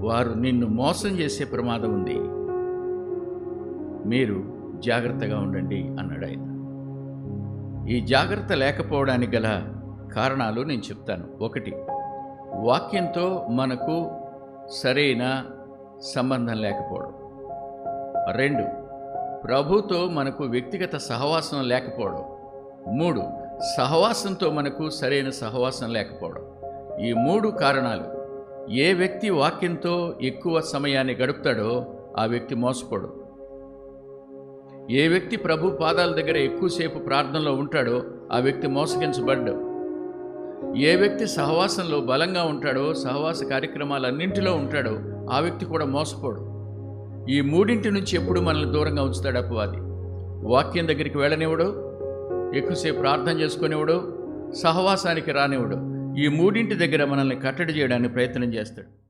వారు నిన్ను మోసం చేసే ప్రమాదం ఉంది. మీరు జాగ్రత్తగా ఉండండి అన్నాడు ఆయన. ఈ జాగ్రత్త లేకపోవడానికి గల కారణాలు నేను చెప్తాను. ఒకటి వాక్యంతో మనకు సరైన సంబంధం లేకపోవడం. రెండు ప్రభుతో మనకు వ్యక్తిగత సహవాసం లేకపోవడం. మూడు సహవాసంతో మనకు సరైన సహవాసం లేకపోవడం. ఈ మూడు కారణాలు ఏ వ్యక్తి వాక్యంతో ఎక్కువ సమయాన్ని గడుపుతాడో ఆ వ్యక్తి మోసపోడు. ఏ వ్యక్తి ప్రభు పాదాల దగ్గర ఎక్కువసేపు ప్రార్థనలో ఉంటాడో ఆ వ్యక్తి మోసగించబడ్డు. ఏ వ్యక్తి సహవాసంలో బలంగా ఉంటాడో సహవాస కార్యక్రమాలన్నింటిలో ఉంటాడో ఆ వ్యక్తి కూడా మోసపోడు. ఈ మూడింటి నుంచి ఎప్పుడు మనల్ని దూరంగా ఉంచుతాడు అపవాది? వాక్యం దగ్గరికి వెళ్ళనివ్వడు ఎక్కువసేపు ప్రార్థన చేసుకునేవాడు సహవాసానికి రానివ్వడు. ఈ మూడింటి దగ్గర మనల్ని కట్టడి చేయడానికి ప్రయత్నం చేస్తాడు.